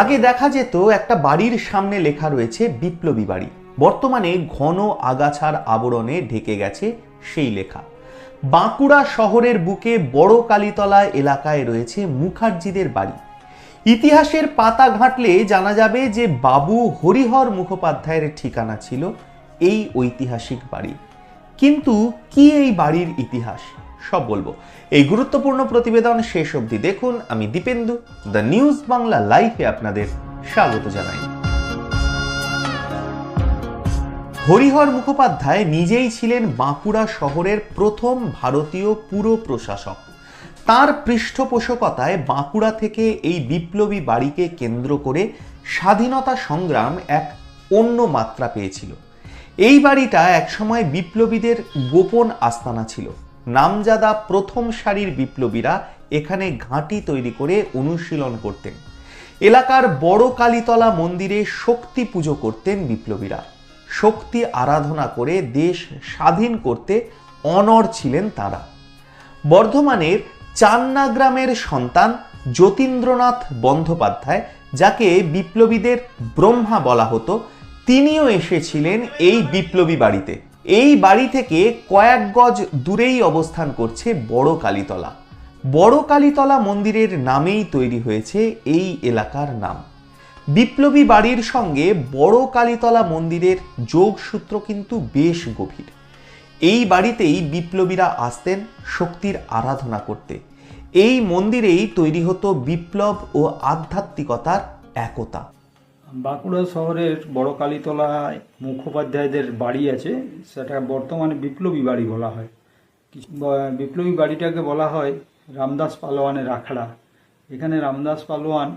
আগে দেখা যেত একটা বাড়ির সামনে লেখা রয়েছে বিপ্লবী বাড়ি। বর্তমানে ঘন আগাছার আবরণে ঢেকে গেছে সেই লেখা। বাঁকুড়া শহরের বুকে বড় কালীতলা এলাকায় রয়েছে মুখার্জিদের বাড়ি। ইতিহাসের পাতা ঘাঁটলে জানা যাবে যে বাবু হরিহর মুখোপাধ্যায়ের ঠিকানা ছিল এই ঐতিহাসিক বাড়ি। কিন্তু কি এই বাড়ির ইতিহাস? সব বলব। এই গুরুত্বপূর্ণ প্রতিবেদন শেষ অবধি দেখুন। আমি দীপেন্দু, দ্য নিউজ বাংলা লাইফে আপনাদের স্বাগত জানাই। হরিহর মুখোপাধ্যায় নিজেই ছিলেন বাঁকুড়া শহরের প্রথম ভারতীয় পুর প্রশাসক। তার পৃষ্ঠপোষকতায় বাঁকুড়া থেকে এই বিপ্লবী বাড়িকে কেন্দ্র করে স্বাধীনতা সংগ্রাম এক অন্য মাত্রা পেয়েছিল। এই বাড়িটা একসময় বিপ্লবীদের গোপন আস্তানা ছিল। নামজাদা প্রথম সারির বিপ্লবীরা এখানে ঘাঁটি তৈরি করে অনুশীলন করতেন। এলাকার বড় কালীতলা মন্দিরে শক্তি পুজো করতেন বিপ্লবীরা। শক্তি আরাধনা করে দেশ স্বাধীন করতে অনর ছিলেন তারা। বর্ধমানের চান্না গ্রামের সন্তান যতীন্দ্রনাথ বন্দ্যোপাধ্যায়, যাকে বিপ্লবীদের ব্রহ্মা বলা হতো, তিনিও এসেছিলেন এই বিপ্লবী বাড়িতে। এই বাড়ি থেকে কয়েক গজ দূরেই অবস্থান করছে বড় কালীতলা। বড় কালীতলা মন্দিরের নামেই তৈরি হয়েছে এই এলাকার নাম। বিপ্লবী বাড়ির সঙ্গে বড় কালীতলা মন্দিরের যোগসূত্র কিন্তু বেশ গভীর। এই বাড়িতেই বিপ্লবীরা আসতেন শক্তির আরাধনা করতে। এই মন্দিরেই তৈরি হতো বিপ্লব ও আধ্যাত্মিকতার একতা। বাঁকুড়া শহরের বড় কালীতলায় মুখোপাধ্যায়দের বাড়ি আছে সেটা বর্তমানে বিপ্লবী বাড়ি বলা হয়। বিপ্লবী বাড়িটাকে বলা হয় রামদাস পালোয়ানের আখড়া। এখানে রামদাস পালোয়ান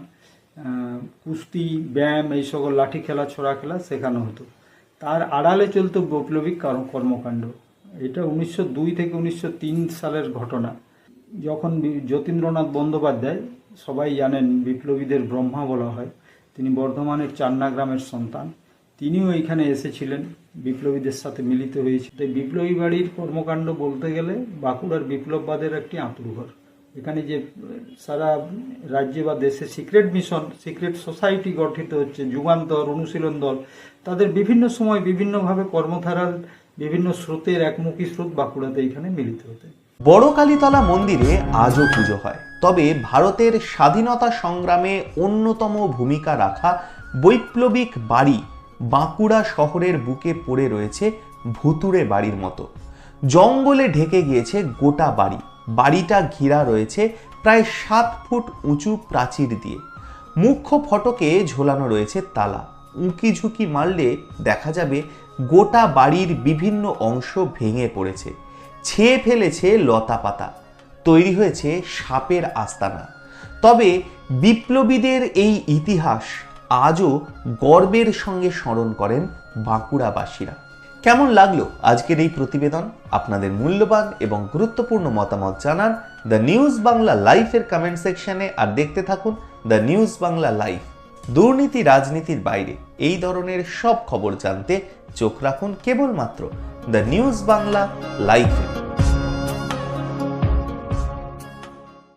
কুস্তি, ব্যায়াম এই সকল লাঠি খেলা, ছোড়া খেলা শেখানো হতো। তার আড়ালে চলত বৈপ্লবিক কর্ম- কর্মকাণ্ড। এটা উনিশশো দুই থেকে উনিশশো তিন সালের ঘটনা। যখন যতীন্দ্রনাথ বন্দ্যোপাধ্যায়, সবাই জানেন বিপ্লবীদের ব্রহ্মা বলা হয়। তিনি বর্ধমানের চান্না গ্রামের সন্তান। তিনিও এখানে এসেছিলেন, বিপ্লবীদের সাথে মিলিত হয়েছে। তাই বিপ্লবী বাড়ির কর্মকাণ্ড বলতে গেলে বাঁকুড়ার বিপ্লববাদের একটি আঁতুড়ঘর। এখানে যে সারা রাজ্যে বা দেশে সিক্রেট মিশন, সিক্রেট সোসাইটি গঠিত হচ্ছে যুগান্তর অনুশীলন দল, তাদের বিভিন্ন সময় বিভিন্নভাবে কর্মধারার বিভিন্ন স্রোতের একমুখী স্রোত বাঁকুড়াতে এখানে মিলিত হতে। বড় কালীতলা মন্দিরে আজও পুজো হয়। তবে ভারতের স্বাধীনতা সংগ্রামে অন্যতম ভূমিকা রাখা বৈপ্লবিক বাড়ি বাঁকুড়া শহরের বুকে পড়ে রয়েছে ভুতুড়ে বাড়ির মতো। জঙ্গলে ঢেকে গিয়েছে গোটা বাড়ি। বাড়িটা ঘিরা রয়েছে প্রায় সাত ফুট উঁচু প্রাচীর দিয়ে। মুখ্য ফটকে ঝোলানো রয়েছে তালা। উঁকি ঝুঁকি মারলে দেখা যাবে গোটা বাড়ির বিভিন্ন অংশ ভেঙে পড়েছে। ছেয়ে ফেলেছে লতা পাতা তৈরি হয়েছে সাপের আস্তানা। তবে বিপ্লবীদের এই ইতিহাস আজও গর্বের সঙ্গে স্মরণ করেন বাঁকুড়াবাসীরা। কেমন লাগল আজকের এই প্রতিবেদন? আপনাদের মূল্যবান এবং গুরুত্বপূর্ণ মতামত জানান দ্য নিউজ বাংলা লাইফের কমেন্ট সেকশনে আর দেখতে থাকুন দ্য নিউজ বাংলা লাইফ। দুর্নীতি রাজনীতির বাইরে এই ধরনের সব খবর জানতে চোখ রাখুন কেবলমাত্র দ্য নিউজ বাংলা লাইফে।